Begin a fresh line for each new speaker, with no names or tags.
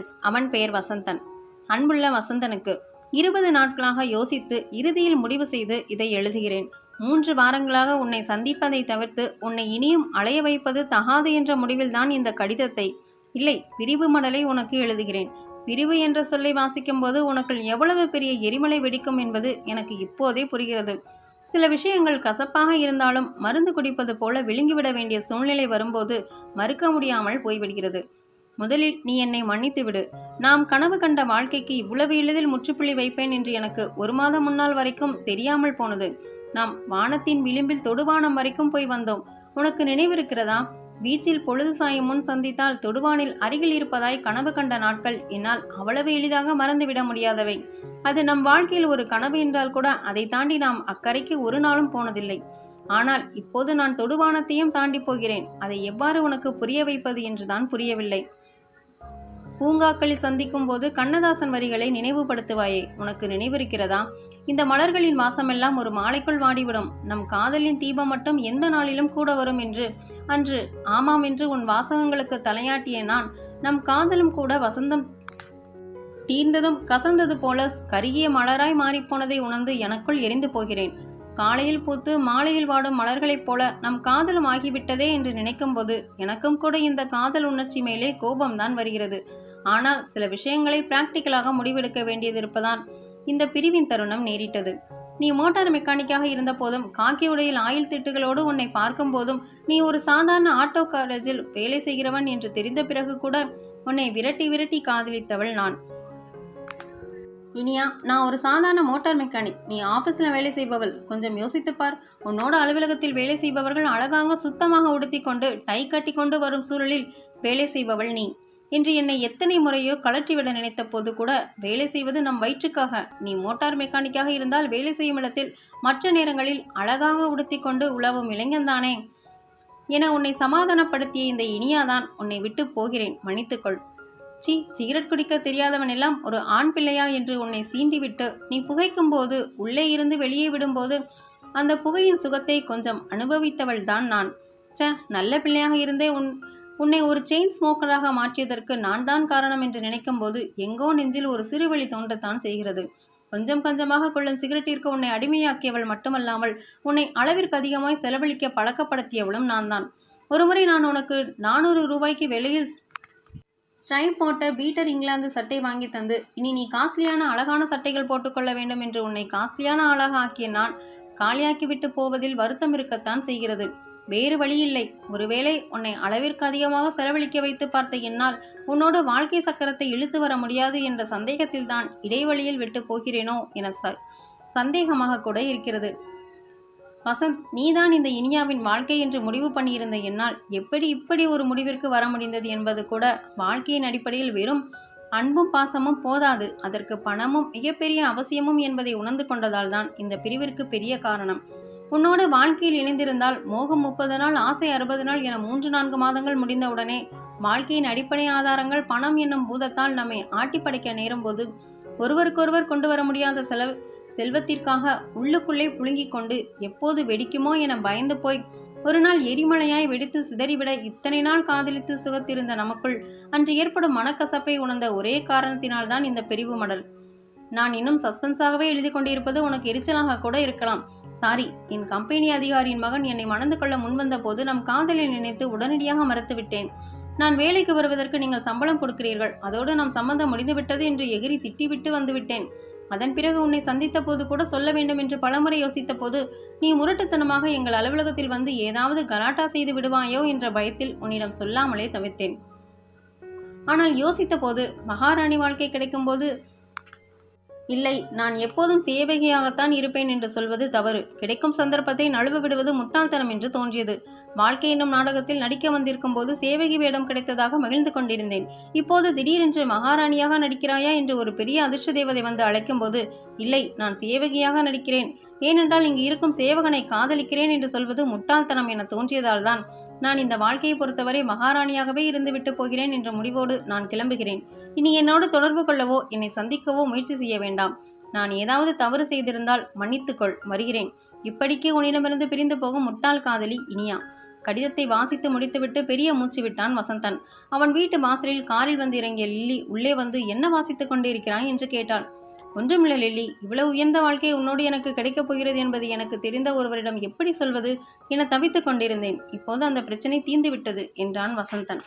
Friends அவன் பெயர் வசந்தன். அன்புள்ள வசந்தனுக்கு இருபது நாட்களாக யோசித்து இறுதியில் முடிவு செய்து இதை எழுதுகிறேன். மூன்று வாரங்களாக உன்னை சந்திப்பதை தவிர்த்து உன்னை இனியும் அலைய வைப்பது தகாது என்ற முடிவில்தான் இந்த கடிதத்தை. இல்லை பிரிவு மடலை உனக்கு எழுதுகிறேன். பிரிவு என்ற சொல்லை வாசிக்கும்போது உனக்குள் எவ்வளவு பெரிய எரிமலை வெடிக்கும் என்பது எனக்கு இப்போதே புரிகிறது. சில விஷயங்கள் கசப்பாக இருந்தாலும் மருந்து குடிப்பது போல விழுங்கிவிட வேண்டிய சூழ்நிலை வரும்போது மறுக்க முடியாமல் போய்விடுகிறது. முதலில் நீ என்னை மன்னித்து விடு. நாம் கனவு கண்ட வாழ்க்கைக்கு இவ்வளவு எளிதில் முற்றுப்புள்ளி வைப்பேன் என்று எனக்கு ஒரு மாதம் முன்னால் வரைக்கும் தெரியாமல் போனது. நாம் வானத்தின் விளிம்பில் தொடுவானம் வரைக்கும் போய் வந்தோம். உனக்கு நினைவிருக்கிறதா? பீச்சில் பொழுது சாயும் முன் சந்தித்தால் தொடுவானில் அருகில் இருப்பதாய் கனவு கண்ட நாட்கள் என்னால் அவ்வளவு எளிதாக மறந்துவிட முடியாதவை. அது நம் வாழ்க்கையில் ஒரு கனவு என்றால் கூட அதை தாண்டி நாம் அக்கறைக்கு ஒரு நாளும் போனதில்லை. ஆனால் இப்போது நான் தொடுவானத்தையும் தாண்டி போகிறேன். அதை எவ்வாறு உனக்கு புரிய வைப்பது என்றுதான் புரியவில்லை. பூங்காக்களில் சந்திக்கும் போது கண்ணதாசன் வரிகளை நினைவுபடுத்துவாயே? உனக்கு நினைவிருக்கிறதா? இந்த மலர்களின் வாசமெல்லாம் ஒரு மாலைக்குள் வாடிவிடும். நம் காதலின் தீபம் மட்டும் எந்த நாளிலும் கூட வரும் என்று அன்று ஆமாம் என்று உன் வாசகங்களுக்கு தலையாட்டிய நான் நம் காதலும் கூட வசந்தம் தீர்ந்ததும் கசந்தது போல கருகிய மலராய் மாறிப்போனதை உணர்ந்து எனக்குள் எரிந்து போகிறேன். காலையில் பூத்து மாலையில் வாடும் மலர்களைப் போல நம் காதலும் ஆகிவிட்டதே என்று நினைக்கும்போது எனக்கும் கூட இந்த காதல் உணர்ச்சி மேலே கோபம்தான் வருகிறது. ஆனால் சில விஷயங்களை பிராக்டிக்கலாக முடிவெடுக்க வேண்டியது இருப்பதான் இந்த பிரிவின் தருணம் நேரிட்டது. நீ மோட்டார் மெக்கானிக்காக இருந்த போதும் காக்கி உடையில் ஆயில் திட்டுகளோடு உன்னை பார்க்கும் போதும் நீ ஒரு சாதாரண ஆட்டோ காலேஜில் வேலை செய்கிறவன் என்று தெரிந்த பிறகு கூட உன்னை விரட்டி விரட்டி காதலித்தவள் நான். இனியா நான் ஒரு சாதாரண மோட்டார் மெக்கானிக் நீ ஆஃபீஸில் வேலை செய்பவள். கொஞ்சம் யோசித்துப்பார் உன்னோட அலுவலகத்தில் வேலை செய்பவர்கள் அழகாக சுத்தமாக உடுத்திக்கொண்டு டை கட்டி கொண்டு வரும் சூழலில் வேலை செய்பவள் நீ. இன்று என்னை எத்தனை முறையோ கலற்றிவிட நினைத்த போது கூட வேலை செய்வது நம் வயிற்றுக்காக. நீ மோட்டார் மெக்கானிக்காக இருந்தால் வேலை செய்யும் இடத்தில் மற்ற நேரங்களில் அழகாக உடுத்திக்கொண்டு உழவும் இளைஞன்தானே என உன்னை சமாதானப்படுத்திய இந்த இனியாதான் உன்னை விட்டு போகிறேன். மன்னித்துக்கொள். சி சிகரெட் குடிக்க தெரியாதவன் எல்லாம் ஒரு ஆண் பிள்ளையா என்று உன்னை சீண்டிவிட்டு நீ புகைக்கும் போது உள்ளே இருந்து வெளியே விடும்போது அந்த புகையின் சுகத்தை கொஞ்சம் அனுபவித்தவள் தான் நான். ச்ச நல்ல பிள்ளையாக இருந்தே உன் உன்னை ஒரு செயின் ஸ்மோக்கராக மாற்றியதற்கு நான் தான் காரணம் என்று நினைக்கும் போது எங்கோ நெஞ்சில் ஒரு சிறுவழி தோன்றத்தான் செய்கிறது. கொஞ்சம் கொஞ்சமாக கொள்ளும் சிகரெட்டிற்கு உன்னை அடிமையாக்கியவள் மட்டுமல்லாமல் உன்னை அளவிற்கு அதிகமாய் செலவழிக்க பழக்கப்படுத்தியவளும் நான் தான். ஒருமுறை நான் உனக்கு நானூறு ரூபாய்க்கு வெளியில் ஸ்ட்ரைப் போட்ட பீட்டர் இங்கிலாந்து சட்டை வாங்கி தந்து இனி நீ காஸ்ட்லியான அழகான சட்டைகள் போட்டுக்கொள்ள வேண்டும் என்று உன்னை காஸ்ட்லியான ஆளாக ஆக்கிய நான் காலியாக்கிவிட்டு போவதில் வருத்தம் இருக்கத்தான் செய்கிறது. வேறு வழியில்லை. ஒருவேளை உன்னை அளவிற்கு அதிகமாக செலவழிக்க வைத்து பார்த்த என்னால் உன்னோட வாழ்க்கை சக்கரத்தை இழுத்து வர முடியாது என்ற சந்தேகத்தில்தான் இடைவெளியில் விட்டு போகிறேனோ என ச சந்தேகமாக கூட இருக்கிறது. வசந்த் நீதான் இந்த இனியாவின் வாழ்க்கை என்று முடிவு பண்ணியிருந்த என்னால் எப்படி இப்படி ஒரு முடிவிற்கு வர முடிந்தது என்பது கூட வாழ்க்கையின் அடிப்படையில் வெறும் அன்பும் பாசமும் போதாது. அதற்கு பணமும் மிகப்பெரிய அவசியமும் என்பதை உணர்ந்து கொண்டதால் தான் இந்த பிரிவிற்கு பெரிய காரணம். உன்னோடு வாழ்க்கையில் இணைந்திருந்தால் மோகம் முப்பது நாள் ஆசை அறுபது நாள் என மூன்று நான்கு மாதங்கள் முடிந்தவுடனே வாழ்க்கையின் அடிப்படை ஆதாரங்கள் பணம் என்னும் பூதத்தால் நம்மை ஆட்டிப்படைக்க நேரும் நேரும்போது ஒருவருக்கொருவர் கொண்டு வர முடியாத செலவு செல்வத்திற்காக உள்ளுக்குள்ளே புழுங்கிக் கொண்டு எப்போது வெடிக்குமோ என பயந்து போய் ஒரு நாள் எரிமலையாய் வெடித்து சிதறிவிட இத்தனை நாள் காதலித்து சுகத்திருந்த நமக்குள் அன்று ஏற்படும் மனக்கசப்பை உணர்ந்த ஒரே காரணத்தினால்தான் இந்த பிரிவு மடல். நான் இன்னும் சஸ்பென்ஸாகவே எழுதி கொண்டிருப்பது உனக்கு எரிச்சலாக கூட இருக்கலாம். சாரி என் கம்பெனி அதிகாரியின் மகன் என்னை மணந்து கொள்ள முன்வந்த போது நம் காதலை நினைத்து உடனடியாக மறுத்துவிட்டேன் நான் வேலைக்கு வருவதற்கு நீங்கள் சம்பளம் கொடுக்கிறீர்கள். அதோடு நம் சம்பந்தம் முடிந்துவிட்டது என்று எகிரி திட்டிவிட்டு வந்துவிட்டேன். அதன் பிறகு உன்னை சந்தித்த போது கூட சொல்ல வேண்டும் என்று பலமுறை யோசித்த போது நீ முரட்டுத்தனமாக எங்கள் அலுவலகத்தில் வந்து ஏதாவது கலாட்டா செய்து விடுவாயோ என்ற பயத்தில் உன்னிடம் சொல்லாமலே தவிர்த்தேன் ஆனால் யோசித்த போது மகாராணி வாழ்க்கை கிடைக்கும்போது இல்லை நான் எப்போதும் சேவகியாகத்தான் இருப்பேன் என்று சொல்வது தவறு. கிடைக்கும் சந்தர்ப்பத்தை நழுவ விடுவது முட்டாள்தனம் என்று தோன்றியது. வாழ்க்கை என்னும் நாடகத்தில் நடிக்க வந்திருக்கும் போது சேவகி வேடம் கிடைத்ததாக மகிழ்ந்து கொண்டிருந்தேன். இப்போது திடீரென்று மகாராணியாக நடிக்கிறாயா என்று ஒரு பெரிய அதிர்ஷ்ட தேவதை வந்து அழைக்கும் போது இல்லை நான் சேவகியாக நடிக்கிறேன். ஏனென்றால் இங்கு இருக்கும் சேவகனை காதலிக்கிறேன் என்று சொல்வது முட்டாள்தனம் என தோன்றியதால்தான். நான் இந்த வாழ்க்கையை பொறுத்தவரை மகாராணியாகவே இருந்துவிட்டு போகிறேன் என்ற முடிவோடு நான் கிளம்புகிறேன். இனி என்னோடு தொடர்பு கொள்ளவோ என்னை சந்திக்கவோ முயற்சி செய்ய வேண்டாம். நான் ஏதாவது தவறு செய்திருந்தால் மன்னித்துக்கொள் வருகிறேன். இப்படிக்கு உன்னிடமிருந்து பிரிந்து போகும் முட்டாள் காதலி இனியா. கடிதத்தை வாசித்து முடித்துவிட்டு பெரிய மூச்சு விட்டான் வசந்தன். அவன் வீட்டு வாசலில் காரில் வந்து இறங்கிய லில்லி உள்ளே வந்து என்ன வாசித்துக் கொண்டிருக்கிறாய் என்று கேட்டாள். ஒன்றுமில்ல லில்லி. இவ்வளவு உயர்ந்த வாழ்க்கை உன்னோடு எனக்கு கிடைக்கப் போகிறது என்பது எனக்கு தெரிந்த ஒருவரிடம் எப்படி சொல்வது? என தவித்துக் கொண்டிருந்தேன். இப்போது அந்த பிரச்சனை தீர்ந்துவிட்டது என்றான் வசந்தன்.